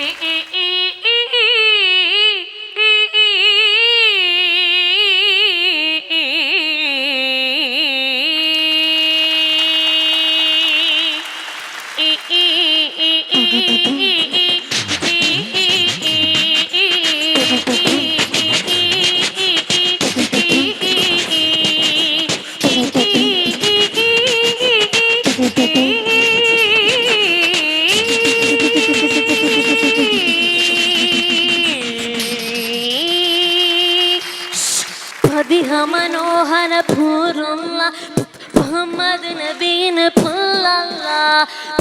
ಶ್ರೀ പതിഹ മനോഹര പൂർണ മുഹമ്മദ് നബീന് പുല്ലല്ല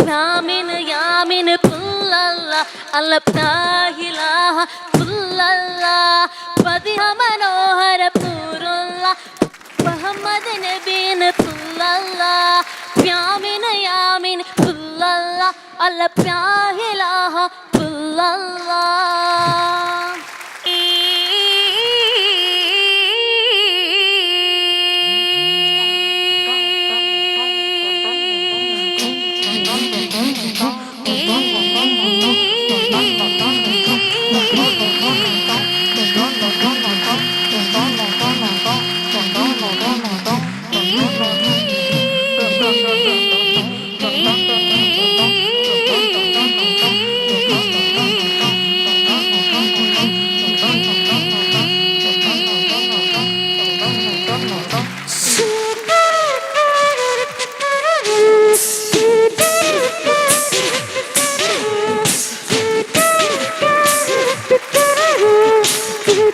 രാമിന് യാമിന് പുല്ലല്ല അല്ല പ്രാഹിലാഹ പുല്ലല്ല പതിഹ മനോഹര പൂരുള്ള മുഹമ്മദ് നബീന് പുല്ലല്ല രാമിന് യാമിന് പുല്ലല്ല അല്ല പ്രാഹിലാഹ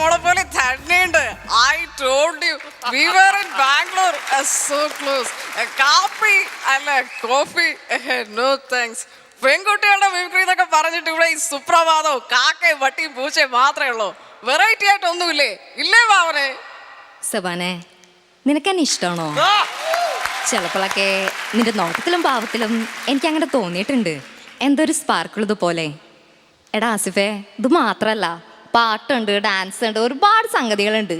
മോളെ പോലെ തന്നെയുണ്ട്. I told you we were in Bangalore so close കാപ്പി അല്ല കോഫി നോ താങ്ക്സ് പെൺകുട്ടികളുടെ മിമിക്രി എന്നൊക്കെ പറഞ്ഞിട്ട് ഇവിടെ ഈ സുപ്രഭാതവും കാക്കയും വട്ടിയും പൂച്ചയും മാത്രമേ ഉള്ളൂ. വെറൈറ്റി ആയിട്ട് ഒന്നുമില്ലേ ഇല്ലേ മാവനെ സബാനെ നിനക്കെന്നെ ഇഷ്ടമാണോ? ചിലപ്പോഴൊക്കെ നിന്റെ നോട്ടത്തിലും ഭാവത്തിലും എനിക്ക് അങ്ങനെ തോന്നിയിട്ടുണ്ട്. എന്തൊരു ഒരു സ്പാർക്കിൾ ഇതുപോലെ. എടാ ആസിഫേ ഇത് മാത്രല്ല പാട്ടുണ്ട് ഡാൻസ് ഉണ്ട് ഒരുപാട് സംഗതികളുണ്ട്.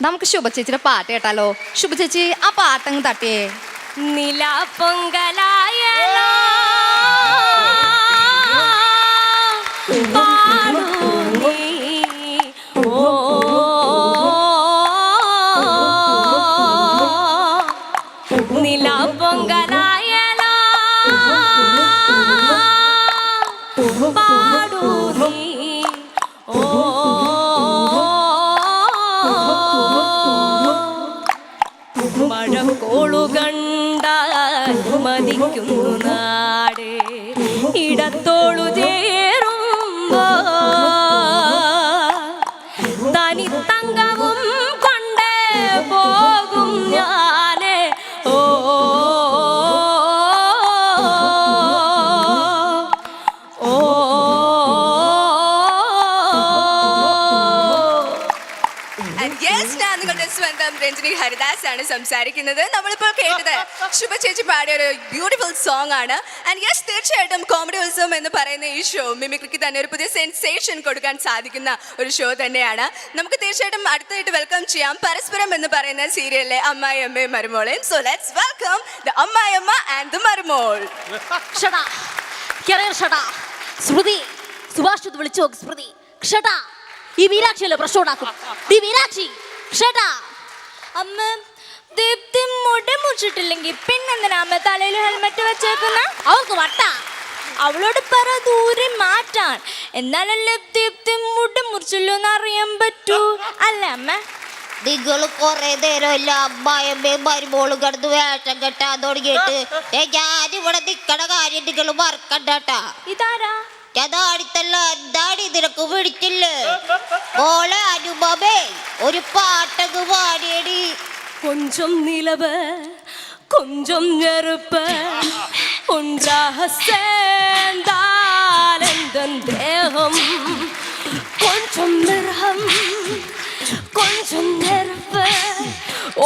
നമുക്ക് ശുഭചേച്ചിയുടെ പാട്ട് കേട്ടാലോ? ശുഭചേച്ചി ആ പാട്ടങ്ങ് തട്ടിയേ. നില പൊങ്കലായ പൊങ്കലായ പാടൂ. മഴക്കോളുകണ്ട മതിക്കുന്നു നാട്. ഇടത്തോളു നിങ്ങളുടെ സ്വന്തം രഞ്ജിനി ഹരിദാസ് ആണ് സംസാരിക്കുന്നത്. നമ്മളിപ്പോൾ കേട്ടത് ശുഭ ചേച്ചി പാടിയ ഒരു ബ്യൂട്ടിഫുൾ സോങ് ആണ്. ആൻഡ് യെസ് തീർച്ചയായിട്ടും കോമഡി ഉത്സവം എന്ന് പറയുന്ന ഈ ഷോ മിമിക്രിക്ക് തന്നെ ഒരു പുതിയ സെൻസേഷൻ കൊടുക്കാൻ സാധിക്കുന്ന ഒരു ഷോ തന്നെയാണ്. നമുക്ക് തീർച്ചയായിട്ടും അടുത്തായിട്ട് വെൽക്കം ചെയ്യാം. പരസ്പരം എന്ന് പറയുന്ന സീരിയലിലെ അമ്മായി അമ്മയും മരുമോളെയും so let's welcome the ammayiamma and the marumol. Smriti Subhash വിളിച്ചു സ്മൃതി ഷടാ ഈ മീനാക്ഷി അല്ലേ പ്രശ്നം ഉണ്ടാക്കും? ഈ മീനാക്ഷി ക്ഷേട്ടാ അമ്മ ദീപ്തി മുടി മുറിച്ചിട്ടില്ലെങ്കിൽ പിന്നെന്തിനാ അമ്മ തലയിൽ ഹെൽമെറ്റ് വെച്ചേക്കുന്ന? അവൾക്ക് വട്ട. അവളോട് പറ ദൂരെ മാറ്റാൻ. എന്നാലല്ലേ ദീപ്തി മുടി മുറിച്ചല്ലോ എന്ന് അറിയാൻ പറ്റൂ? അല്ല അമ്മ? നിങ്ങൾ കൊറേ നേരമല്ല അമ്മായമ്മയും മരുമോളും കിടന്ന് വേഷം കെട്ടാൻ തുടങ്ങിയിട്ട്. ഞാനിവിടെ നിക്കണ കാര്യം നിങ്ങൾ മറക്കണ്ടാട്ടാ ഇതാരാ? ചതാടിത്തല്ല അതാടി നിനക്ക് പിടിച്ചില്ല ഓള അനുപമേ ഒരു പാട്ടങ്ങ് പാടിയടി കൊഞ്ചം നിലവ കൊഞ്ചം ഞെറുപ്പ് ഒൻറാഹ സേന്താലെന്തൻ ദേഹം കൊഞ്ചം നിറഹം കൊഞ്ചം ഞെറുപ്പ്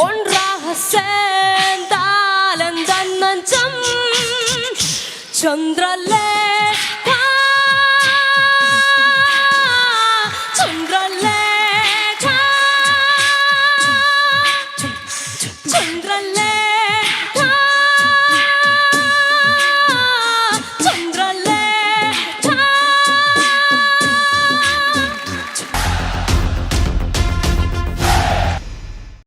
ഒൻറാഹ സേന്താലെന്തൻ നെഞ്ചം ചന്ദ്രലേ